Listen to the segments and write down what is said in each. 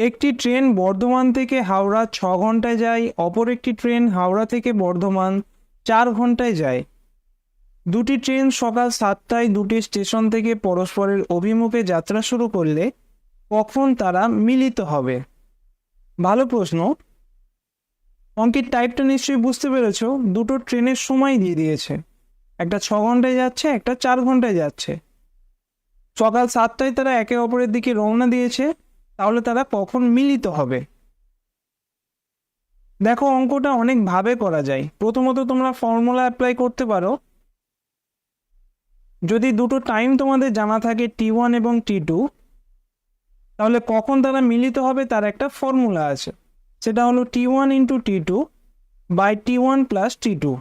একটি ট্রেন বর্ধমান থেকে হাওড়া ছ ঘন্টায় যায়, অপর একটি ট্রেন হাওড়া থেকে বর্ধমান চার ঘন্টায় যায়। দুটি ট্রেন সকাল সাতটায় দুটি স্টেশন থেকে পরস্পরের অভিমুখে যাত্রা শুরু করলে কখন তারা মিলিত হবে? ভালো প্রশ্ন। অঙ্কের টাইপটা নিশ্চয়ই বুঝতে পেরেছ, দুটো ট্রেনের সময় দিয়ে দিয়েছে। একটা ছ ঘন্টায় যাচ্ছে, একটা চার ঘন্টায় যাচ্ছে। সকাল সাতটায় তারা একে অপরের দিকে রওনা দিয়েছে। তাহলে তারা কখন মিলিত হবে? দেখো, অঙ্কটা অনেকভাবে করা যায়। প্রথমত তোমরা ফর্মুলা অ্যাপ্লাই করতে পারো। যদি দুটো টাইম তোমাদের জানা থাকে টি ওয়ান এবং টি টু তাহলে কখন তারা মিলিত হবে তার একটা ফর্মুলা আছে। সেটা হলো T one into T two by T one plus T two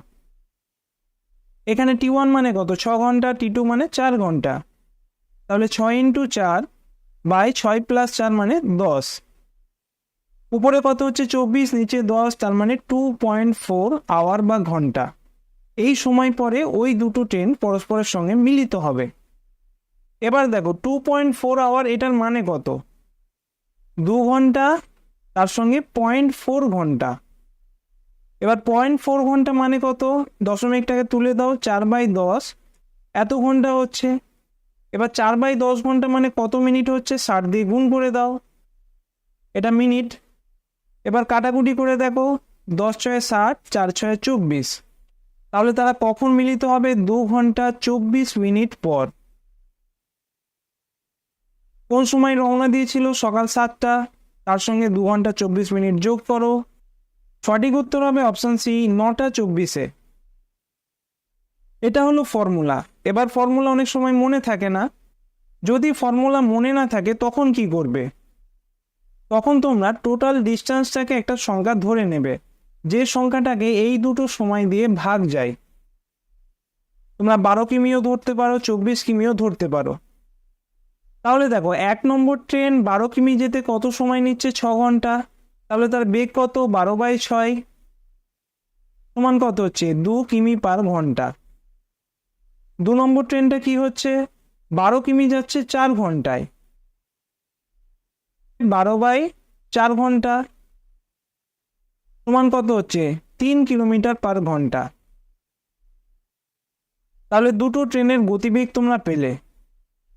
এখানে টি ওয়ান মানে কত? ছ ঘণ্টা টি টু মানে চার ঘণ্টা। তাহলে ছয় ইন্টু চার বাই ছয় প্লাস চার মানে দশ। উপরে কত হচ্ছে? চব্বিশ, নিচে দশ, তার মানে টু পয়েন্ট ফোর আওয়ার বা ঘণ্টা। এই সময় পরে ওই দুটো ট্রেন পরস্পরের সঙ্গে মিলিত হবে। এবার দেখো, টু পয়েন্ট ফোর আওয়ার এটার মানে কত? দু ঘণ্টা, তার সঙ্গে পয়েন্ট ফোর ঘণ্টা। এবার পয়েন্ট ফোর ঘণ্টা মানে কত? দশমিকটাকে তুলে দাও, চার বাই দশ। এত ঘণ্টা হচ্ছে? এবার চার বাই দশ ঘণ্টা মানে কত মিনিট হচ্ছে? ষাট দিয়ে গুণ করে দাও। এটা মিনিট। এবার কাটাকুটি করে দেখো। দশ ছয় ষাট, চার ছয় চব্বিশ। তাহলে তারা কখন মিলিত হবে? দু ঘণ্টা চব্বিশ মিনিট পর। কোন সময় রওনা দিয়েছিল? সকাল সাতটা। তার সঙ্গে দু ঘণ্টা চব্বিশ মিনিট যোগ করো। সঠিক উত্তর হবে অপশান সি, নটা চব্বিশে। এটা হলো ফর্মুলা। এবার ফর্মুলা অনেক সময় মনে থাকে না। যদি ফর্মুলা মনে না থাকে, তখন কি করবে? তখন তোমরা টোটাল ডিস্টেন্সটাকে একটা সংখ্যা ধরে নেবে। যে সংখ্যাটাকে এই দুটো সময় দিয়ে ভাগ যায়। তোমরা বারো কিমিও ধরতে পারো, চব্বিশ কিমিও ধরতে পারো। তাহলে দেখো, এক নম্বর ট্রেন বারো কিমি যেতে কত সময় নিচ্ছে? ছ ঘণ্টা। তাহলে তার বেগ কত? বারো বাই ছয়। সমান কত হচ্ছে? দু কিমি পার ঘণ্টা। দু নম্বর ট্রেনটা কি হচ্ছে? বারো কিমি যাচ্ছে চার ঘন্টায়। বারো বাই চার ঘণ্টা। সমান কত হচ্ছে? তিন কিলোমিটার পার ঘণ্টা। তাহলে দুটো ট্রেনের গতিবেগ তোমরা পেলে।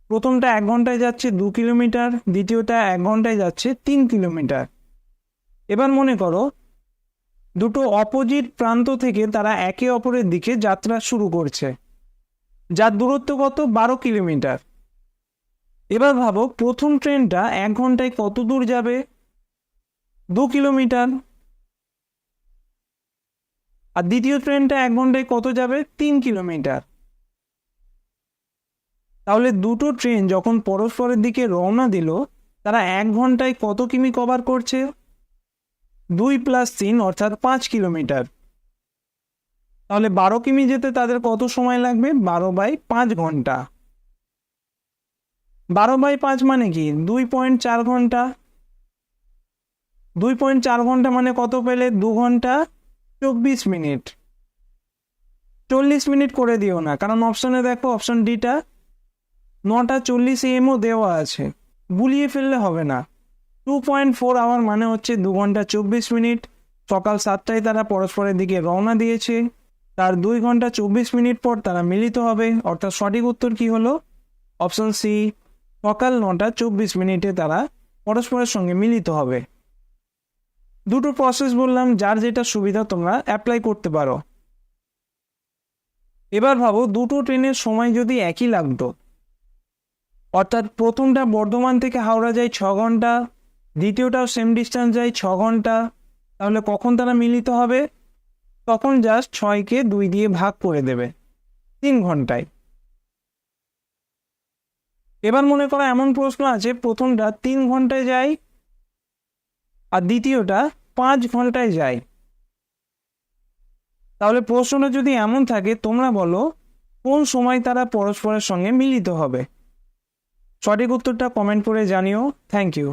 প্রথমটা এক ঘন্টায় যাচ্ছে দু কিলোমিটার, দ্বিতীয়টা এক ঘন্টায় যাচ্ছে তিন কিলোমিটার। এবার মনে করো, দুটো অপোজিট প্রান্ত থেকে তারা একে অপরের দিকে যাত্রা শুরু করছে। যার দূরত্ব কত? বারো কিলোমিটার। এবার ভাবো, প্রথম ট্রেনটা এক ঘন্টায় কত দূর যাবে? দু কিলোমিটার। আর দ্বিতীয় ট্রেনটা এক ঘন্টায় কত যাবে? তিন কিলোমিটার। তাহলে দুটো ট্রেন যখন পরস্পরের দিকে রওনা দিল, তারা এক ঘন্টায় কত কিমি কভার করছে? দুই প্লাস তিন, অর্থাৎ পাঁচ কিলোমিটার। তাহলে বারো কিমি যেতে তাদের কত সময় লাগবে? বারো বাই পাঁচ ঘণ্টা। বারো বাই পাঁচ মানে কি? দুই পয়েন্ট চার ঘণ্টা। দুই পয়েন্ট চার ঘণ্টা মানে কত পেলে? দু ঘণ্টা চব্বিশ মিনিট। চল্লিশ মিনিট করে দিও না, কারণ অপশনে দেখো, অপশন ডিটা নটা চল্লিশ এমও দেওয়া আছে। বুলিয়ে ফেললে হবে না। টু পয়েন্ট ফোর আওয়ার মানে হচ্ছে দু ঘণ্টা চব্বিশ মিনিট। সকাল সাতটায় তারা পরস্পরের দিকে রওনা দিয়েছে। তার দুই ঘণ্টা চব্বিশ মিনিট পর তারা মিলিত হবে। অর্থাৎ সঠিক উত্তর কি হলো? অপশন সি সকাল নটা চব্বিশ মিনিটে তারা পরস্পরের সঙ্গে মিলিত হবে। দুটো প্রসেস বললাম, যার যেটা সুবিধা তোমরা অ্যাপ্লাই করতে পারো। এবার ভাবো, দুটো ট্রেনের সময় যদি একই লাগতো, অর্থাৎ প্রথমটা বর্ধমান থেকে হাওড়া যায় ছ ঘণ্টা, দ্বিতীয়টাও সেম ডিস্টেন্স যায় ছ ঘণ্টা, তাহলে কখন তারা মিলিত হবে? তখন জাস্ট ছয়কে দুই দিয়ে ভাগ করে দেবে, তিন ঘন্টায়। এবার মনে করো এমন প্রশ্ন আছে, প্রথমটা তিন ঘন্টায় যায়, আর দ্বিতীয়টা পাঁচ ঘন্টায় যায়। তাহলে প্রশ্নটা যদি এমন থাকে, তোমরা বলো কোন সময় তারা পরস্পরের সঙ্গে মিলিত হবে? সঠিক উত্তরটা কমেন্ট করে জানিও। Thank you